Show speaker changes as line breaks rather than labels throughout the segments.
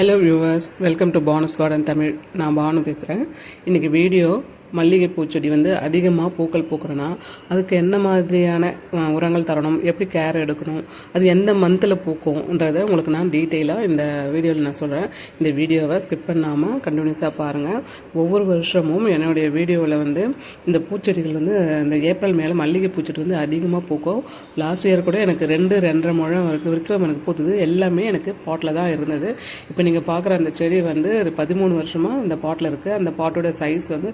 Hello viewers welcome to Banu's garden Tamil நான் பானு பேசுகிறேன் இன்றைக்கி வீடியோ மல்லிகை பூச்செடி வந்து அதிகமாக பூக்கள் பூக்கணுன்னா அதுக்கு என்ன மாதிரியான உரங்கள் தரணும்? எப்படி கேர் எடுக்கணும்? அது எந்த மந்தில் பூக்கும்ன்றதை உங்களுக்கு நான் டீட்டெயிலாக இந்த வீடியோவில் நான் சொல்கிறேன் இந்த வீடியோவை ஸ்கிப் பண்ணாமல் கண்டினியூஸாக பாருங்கள் ஒவ்வொரு வருஷமும் என்னுடைய வீடியோவில் வந்து இந்த பூச்செடிகள் வந்து இந்த ஏப்ரல் மேலே மல்லிகை பூச்செடி வந்து அதிகமாக பூக்கும். லாஸ்ட் இயர் கூட எனக்கு ரெண்டு ரெண்டரை முழம் வரைக்கும் வரைக்கும் எனக்கு பூத்துது. எல்லாமே எனக்கு பாட்டில் தான் இருந்தது. இப்போ நீங்கள் பார்க்குற அந்த செடி வந்து ஒரு பதிமூணு வருஷமாக இந்த பாட்டில் இருக்குது அந்த பாட்டோட சைஸ் வந்து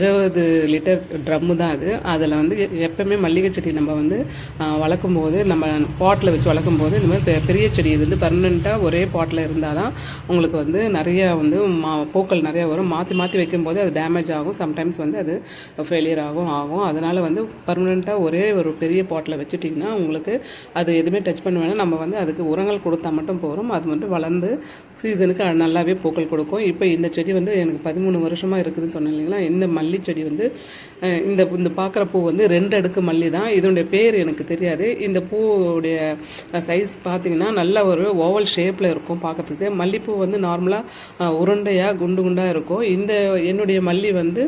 இருபது லிட்டர் ட்ரம்மு தான் அது. அதில் வந்து எ- எப்பவுமே மல்லிகை செடி நம்ம வந்து வளர்க்கும்போது வளர்க்கும் போது நம்ம பாட்டில் வச்சு வளர்க்கும் போது இந்த மாதிரி பெ- பெரிய செடி இது வந்து பர்மனெண்ட்டாக ஒரே பாட்டில் இருந்தால் தான் உங்களுக்கு வந்து நிறையா வந்து மா பூக்கள் நிறையா வரும். மாற்றி மாற்றி வைக்கும்போது அது டேமேஜ் ஆகும். சம்டைம்ஸ் வந்து அது ஃபெயிலியர் ஆகும் ஆகும். அதனால் வந்து பர்மனெண்ட்டாக ஒரே ஒரு பெரிய பாட்டில் வச்சுட்டிங்கன்னா உங்களுக்கு அது எதுவுமே டச் பண்ண வேணாம். நம்ம வந்து அதுக்கு உரங்கள் கொடுத்தா மட்டும் போகிறோம் அது மட்டும் வளர்ந்து சீசனுக்கு நல்லாவே பூக்கள் கொடுக்கும். இப்போ இந்த செடி வந்து எனக்கு பதிமூணு வருஷமாக இருக்குதுன்னு சொன்னேன் இல்லைங்களா? இந்த மல்லி செடி வந்து இந்த இந்த பார்க்குற பூ வந்து ரெண்டு அடுக்கு மல்லி தான். இதனுடைய பேர் எனக்கு தெரியாது. இந்த பூவுடைய சைஸ் பார்த்தீங்கன்னா நல்ல ஒரு ஓவல் ஷேப்பில் இருக்கும் பார்க்கறதுக்கு மல்லிப்பூ வந்து நார்மலாக உருண்டையாக குண்டு குண்டாக இருக்கும். இந்த என்னுடைய மல்லி வந்து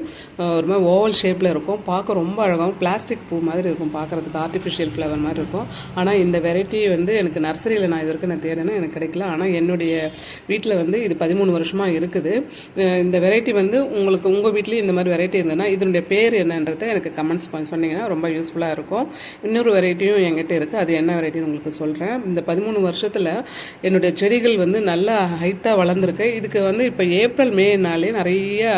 ஒரு மாதிரி ஓவல் ஷேப்பில் இருக்கும். பார்க்க ரொம்ப அழகாகவும் பிளாஸ்டிக் பூ மாதிரி இருக்கும் பார்க்குறதுக்கு ஆர்டிஃபிஷியல் ஃப்ளவர் மாதிரி இருக்கும். ஆனால் இந்த வெரைட்டி வந்து எனக்கு நர்சரியில் நான் இது வரைக்கும் நான் தேடினேன் எனக்கு கிடைக்கல. ஆனால் என்னுடைய வீட்டில் வந்து இது பதிமூணு வருஷமாக இருக்குது. இந்த வெரைட்டி வந்து உங்களுக்கு உங்கள் வீட்லேயும் இந்த மாதிரி வெரைட்டி இருந்ததுன்னா இதனுடைய பேர் என்னன்றதை எனக்கு கமெண்ட்ஸ் பண்ணி சொன்னீங்கன்னா ரொம்ப யூஸ்ஃபுல்லாக இருக்கும். இன்னொரு வெரைட்டியும் என்கிட்ட இருக்குது அது என்ன வெரைட்டின்னு உங்களுக்கு சொல்கிறேன் இந்த பதிமூணு வருஷத்தில் என்னுடைய செடிகள் வந்து நல்லா ஹைட்டாக வளர்ந்துருக்கு. இதுக்கு வந்து இப்போ ஏப்ரல் மேனாலே நிறைய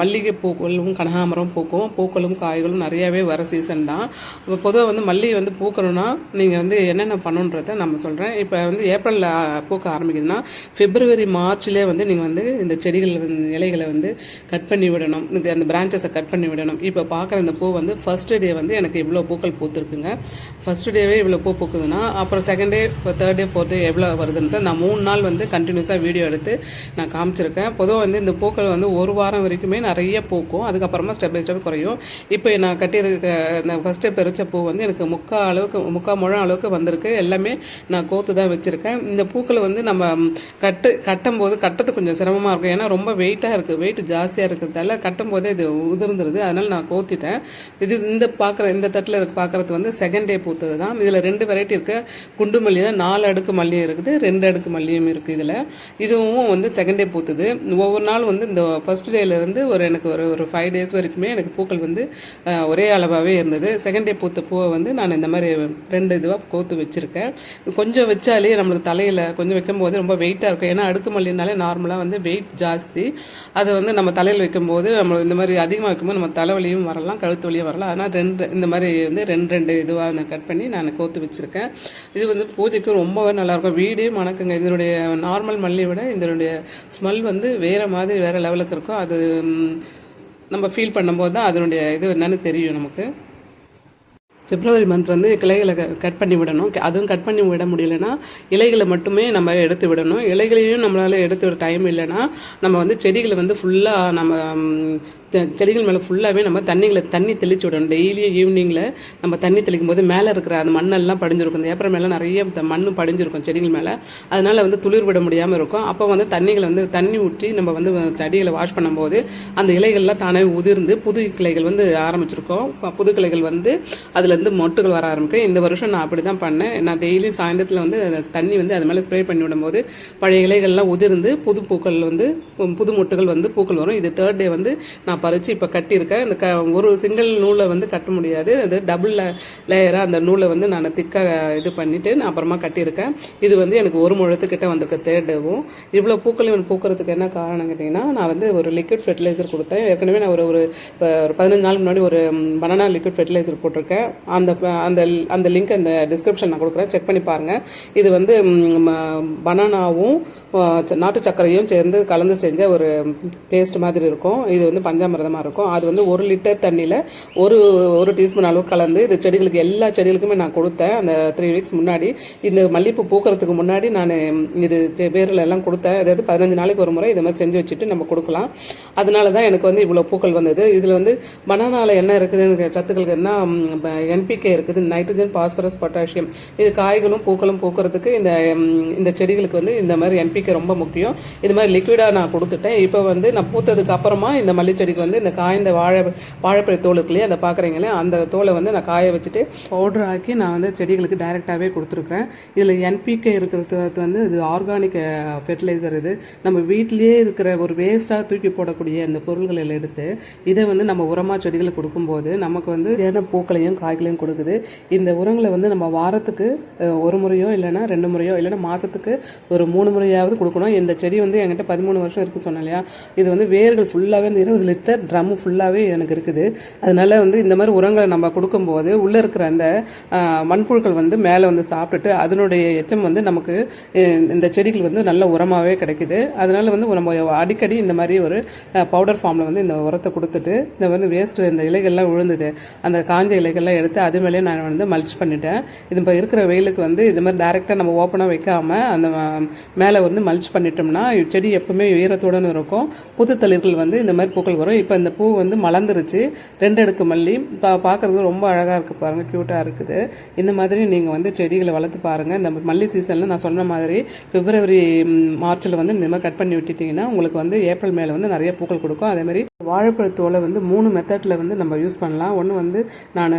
மல்லிகை பூக்களும் கனகாமரம் பூக்கும். பூக்களும் காய்களும் நிறையாவே வர சீசன் தான். இப்போ பொதுவாக வந்து மல்லிகை வந்து பூக்கணும்னா நீங்கள் வந்து என்னென்ன பண்ணணுன்றத நம்ம சொல்கிறேன் இப்போ வந்து ஏப்ரலில் பூக்க ஆரம்பிக்குதுன்னா பிப்ரவரி மார்ச்லேயே வந்து நீங்கள் வந்து இந்த செடிகள் வந்து இலைகளை வந்து கட் பண்ணி விடணும். இந்த அந்த பிரான்ச்சஸை கட் பண்ணி விடணும். இப்போ பார்க்குற இந்த பூ வந்து ஃபஸ்ட்டு டே வந்து எனக்கு இவ்வளோ பூக்கள் பூத்துருக்குங்க. ஃபஸ்ட்டு டேவே இவ்வளோ பூ பூக்குதுன்னா அப்புறம் second day third day fourth day எவ்வளோ வருதுன்னு நான் மூணு நாள் வந்து கண்டினியூஸாக வீடியோ எடுத்து நான் காமிச்சிருக்கேன். பொதுவாக வந்து இந்த பூக்கள் வந்து ஒரு வாரம் வரைக்குமே நிறைய பூக்கும். அதுக்கப்புறமா ஸ்டெப் பை ஸ்டெப் குறையும். இப்போ நான் கட்டியிருக்க இந்த ஃபஸ்ட்டு பெருச்ச பூ வந்து எனக்கு முக்கா அளவுக்கு முக்கால் முழம் அளவுக்கு வந்திருக்கு. எல்லாமே நான் கோத்து தான் வச்சுருக்கேன். இந்த பூக்களை வந்து நம்ம கட்டு கட்டும் போது கட்டுறது கொஞ்சம் சிரமமாக இருக்கும். ஏன்னா ரொம்ப வெயிட்டாக இருக்குது வெயிட் ஜாஸ்தியாக இருக்கிறதால கட்டும் போதே இது உதிர்ந்துருது. அதனால் நான் கோத்திட்டேன் இது இந்த பார்க்குற இந்த தட்டில் இருக்க பார்க்குறது வந்து செகண்ட் டே பூத்தது தான் இதில் ரெண்டு வெரைட்டி இருக்குது குண்டு மல்லி தான். நாலு அடுக்கு மல்லியும் இருக்குது. ரெண்டு அடுக்கு மல்லியும் இருக்குது இதில். இதுவும் வந்து செகண்ட் டே பூத்துது. ஒவ்வொரு நாள் வந்து இந்த ஃபர்ஸ்ட் டேலேருந்து ஒரு எனக்கு ஒரு ஒரு ஃபைவ் டேஸ் வரைக்குமே எனக்கு பூக்கள் வந்து ஒரே அளவாகவே இருந்தது. செகண்ட் டே பூத்த பூவை வந்து நான் இந்த மாதிரி ரெண்டு இதுவாக கோத்து வச்சுருக்கேன். கொஞ்சம் வச்சாலே நம்மளுக்கு தலையில் கொஞ்சம் வைக்கும்போது ரொம்ப வெயிட்டாக இருக்கும். ஏன்னா அடுக்கு மல்லினாலே நார்மலாக வந்து வெயிட் ஜாஸ்தி. அதை வந்து நம்ம தலையில் வைக்கும்போது நம்மளுக்கு இந்த மாதிரி அதிகமாக இருக்கும்போது நம்ம தலைவலியும் வரலாம் கழுத்து வலியும் வரலாம். அதனால் ரெண்டு இந்த மாதிரி வந்து ரெண்டு ரெண்டு இதுவாக நான் கட் பண்ணி நான் கோத்து வச்சுருக்கேன். இது வந்து பூஜைக்கு ரொம்பவே நல்லாயிருக்கும். வீடே மணக்குங்க. இதனுடைய நார்மல் மல்லியை விட இதனுடைய ஸ்மெல் வந்து வேறு மாதிரி வேறு லெவலுக்கு இருக்கும். அது நம்ம ஃபீல் பண்ணும்போது தான் அதனுடைய இது என்னென்னு தெரியும் நமக்கு. பிப்ரவரி மந்த் வந்து கிளைகளை க- கட் பண்ணி விடணும். அதுவும் கட் பண்ணி விட முடியலன்னா இலைகளை மட்டுமே நம்ம எடுத்து விடணும். இலைகளையும் நம்மளால் எடுத்து விட டைம் இல்லைன்னா நம்ம வந்து செடிகளை வந்து ஃபுல்லாக நம்ம செடிகள் மேலே ஃபுல்லாகவே நம்ம தண்ணிகளை தண்ணி தெளிச்சு விடணும். டெய்லியும் ஈவினிங்கில் நம்ம தண்ணி தெளிக்கும் போது மேலே இருக்கிற அந்த மண்ணெல்லாம் படிஞ்சிருக்கும். இந்த ஏப்ரல் மேலே நிறைய மண் படிஞ்சிருக்கும் செடிகள் மேலே. அதனால் வந்து துளிர் விட முடியாமல் இருக்கும். அப்போ வந்து தண்ணிகளை வந்து தண்ணி ஊற்றி நம்ம வந்து செடிகளை வாஷ் பண்ணும்போது அந்த இலைகள்லாம் தானே உதிர்ந்து புது கிளைகள் வந்து ஆரம்பிச்சிருக்கோம். புது கிளைகள் வந்து அதுலேருந்து மொட்டுகள் வர ஆரம்பிக்கும். இந்த வருஷம் நான் அப்படி தான் பண்ணேன். நான் டெய்லியும் சாயந்தரத்தில் வந்து தண்ணி வந்து அது மேலே ஸ்ப்ரே பண்ணி விடும்போது பழைய இலைகள்லாம் உதிர்ந்து புது பூக்கள் வந்து புது மொட்டுகள் வந்து பூக்கள் வரும். இது தேர்ட் டே வந்து நான் பறித்து இப்போ கட்டியிருக்கேன். இந்த க ஒரு சிங்கிள் நூலை வந்து கட்ட முடியாது. அது டபுள் லேயராக அந்த நூலை வந்து நான் திக்காக இது பண்ணிவிட்டு நான் அப்புறமா கட்டியிருக்கேன். இது வந்து எனக்கு ஒரு முழத்துக்கிட்ட வந்திருக்கு தேடவும் இவ்வளோ பூக்களையும் பூக்கிறதுக்கு என்ன காரணம் கேட்டிங்கன்னா நான் வந்து ஒரு லிக்விட் ஃபெர்டிலைசர் கொடுத்தேன். ஏற்கனவே நான் ஒரு ஒரு ஒரு பதினஞ்சு நாளுக்கு முன்னாடி ஒரு பனானா லிக்விட் ஃபெர்டிலைசர் போட்டிருக்கேன். அந்த அந்த அந்த லிங்க் அந்த டிஸ்கிரிப்ஷன் நான் கொடுக்குறேன். செக் பண்ணி பாருங்கள் இது வந்து பனானாவும் நாட்டு சர்க்கரையும் சேர்ந்து கலந்து செஞ்ச ஒரு பேஸ்ட் மாதிரி இருக்கும். இது வந்து பஞ்சாமிர்தம் ஜீவாமிர்தமாக இருக்கும். அது வந்து ஒரு லிட்டர் தண்ணியில் ஒரு ஒரு டீஸ்பூன் அளவு கலந்து இது செடிகளுக்கு எல்லா செடிகளுக்குமே நான் கொடுத்தேன். அந்த த்ரீ வீக்ஸ் முன்னாடி இந்த மல்லிகைப்பூ பூக்கிறதுக்கு முன்னாடி நான் இது வேரில் எல்லாம் கொடுத்தேன். அதாவது பதினஞ்சு நாளைக்கு ஒரு முறை இதை மாதிரி செஞ்சு வச்சுட்டு நம்ம கொடுக்கலாம். அதனால தான் எனக்கு வந்து இவ்வளோ பூக்கள் வந்தது. இதில் வந்து பனானாவில் என்ன இருக்குதுன்னு சத்துக்களுக்கு என்ன என்பிகே இருக்குது நைட்ரஜன் பாஸ்பரஸ் பொட்டாசியம் இது காய்களும் பூக்களும் பூக்கிறதுக்கு இந்த இந்த செடிகளுக்கு வந்து இந்த மாதிரி என்பிகே ரொம்ப முக்கியம். இது மாதிரி லிக்விடாக நான் கொடுத்துட்டேன். இப்போ வந்து நான் பூத்ததுக்கு அப்புறமா இந்த மல்லி இதுக்கு வந்து இந்த காய்ந்த வாழை வாழைப்பழ தோலுக்குள்ளேயே அதை பார்க்குறீங்களே அந்த தோலை வந்து நான் காய வச்சுட்டு பவுடர் ஆக்கி நான் வந்து செடிகளுக்கு டைரெக்டாகவே கொடுத்துருக்குறேன். இதில் என்பிகே இருக்கிறது வந்து இது ஆர்கானிக் ஃபெர்டிலைசர் இது. நம்ம வீட்டிலேயே இருக்கிற ஒரு வேஸ்ட்டாக தூக்கி போடக்கூடிய அந்த பொருள்களை எடுத்து இதை வந்து நம்ம உரமாக செடிகளுக்கு கொடுக்கும்போது நமக்கு வந்து ஏன பூக்களையும் காய்களையும் கொடுக்குது. இந்த உரங்களை வந்து நம்ம வாரத்துக்கு ஒரு முறையோ இல்லைன்னா ரெண்டு முறையோ இல்லைன்னா மாதத்துக்கு ஒரு மூணு முறையாவது கொடுக்கணும். இந்த செடி வந்து என்கிட்ட பதிமூணு வருஷம் இருக்குது சொன்னேன் இல்லையா. இது வந்து வேர்கள் ஃபுல்லாகவே இந்த இருபது எடுத்த ட்ரம் ஃபுல்லாகவே எனக்கு இருக்குது. அதனால வந்து இந்த மாதிரி உரங்களை நம்ம கொடுக்கும்போது உள்ளே இருக்கிற அந்த மண்புழுக்கள் வந்து மேலே வந்து சாப்பிட்டுட்டு அதனுடைய எச்சம் வந்து நமக்கு இந்த செடிகள் வந்து நல்ல உரமாகவே கிடைக்குது. அதனால் வந்து நம்ம அடிக்கடி இந்த மாதிரி ஒரு பவுடர் ஃபார்மில் வந்து இந்த உரத்தை கொடுத்துட்டு இந்த வந்து வேஸ்ட்டு இந்த இலைகள்லாம் விழுந்தது அந்த காஞ்ச இலைகள்லாம் எடுத்து அது மேலே நான் வந்து மல்ச் பண்ணிட்டேன். இது இப்போ இருக்கிற வெயிலுக்கு வந்து இது மாதிரி டேரெக்டாக நம்ம ஓப்பனாக வைக்காமல் அந்த மேலே வந்து மல்ச் பண்ணிட்டோம்னா செடி எப்பவுமே உயரத்துடன் இருக்கும். புது தளிர்கள் வந்து இந்த மாதிரி பூக்கள் வரும். இப்போ இந்த பூ வந்து மலர்ந்துருச்சு. ரெண்டு அடுக்கு மல்லி. பா பார்க்கறதுக்கு ரொம்ப அழகாக இருக்குது பாருங்கள் க்யூட்டாக இருக்குது. இந்த மாதிரி நீங்கள் வந்து செடிகளை வளர்த்து பாருங்கள் இந்த மல்லி சீசனில் நான் சொன்ன மாதிரி பிப்ரவரி மார்ச்சில் வந்து இந்த மாதிரி கட் பண்ணி விட்டுட்டிங்கன்னா உங்களுக்கு வந்து ஏப்ரல் மேலே வந்து நிறைய பூக்கள் கொடுக்கும். அதேமாதிரி வாழைப்பழத்தோலை வந்து மூணு மெத்தடில் வந்து நம்ம யூஸ் பண்ணலாம். ஒன்று வந்து நான்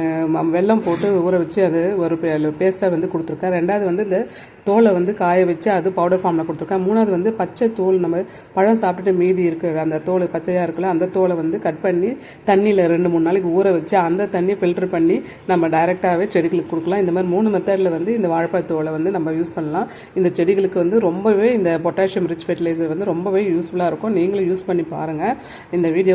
வெல்லம் போட்டு ஊற வச்சு அது ஒரு பேஸ்ட்டாக வந்து கொடுத்துருக்கேன். ரெண்டாவது வந்து இந்த தோலை வந்து காய வச்சு அது பவுடர் ஃபார்மில் கொடுத்துருக்கேன். மூணாவது வந்து பச்சை தோல் நம்ம பழம் சாப்பிட்டுட்டு மீதி இருக்கிற அந்த தோல் பச்சையாக இருக்குல்ல அந்த தோலை வந்து கட் பண்ணி தண்ணியில் ரெண்டு மூணு நாளைக்கு ஊற வச்சு அந்த தண்ணியை ஃபில்டர் பண்ணி நம்ம டைரெக்டாகவே செடிகளுக்கு கொடுக்கலாம். இந்த மாதிரி மூணு மெத்தடில் வந்து இந்த வாழைப்பழத்தோலை வந்து நம்ம யூஸ் பண்ணலாம். இந்த செடிகளுக்கு வந்து ரொம்பவே இந்த பொட்டாசியம் ரிச் ஃபெர்டிலைசர் வந்து ரொம்பவே யூஸ்ஃபுல்லாக இருக்கும். நீங்களும் யூஸ் பண்ணி பாருங்கள் இந்த வீடியோ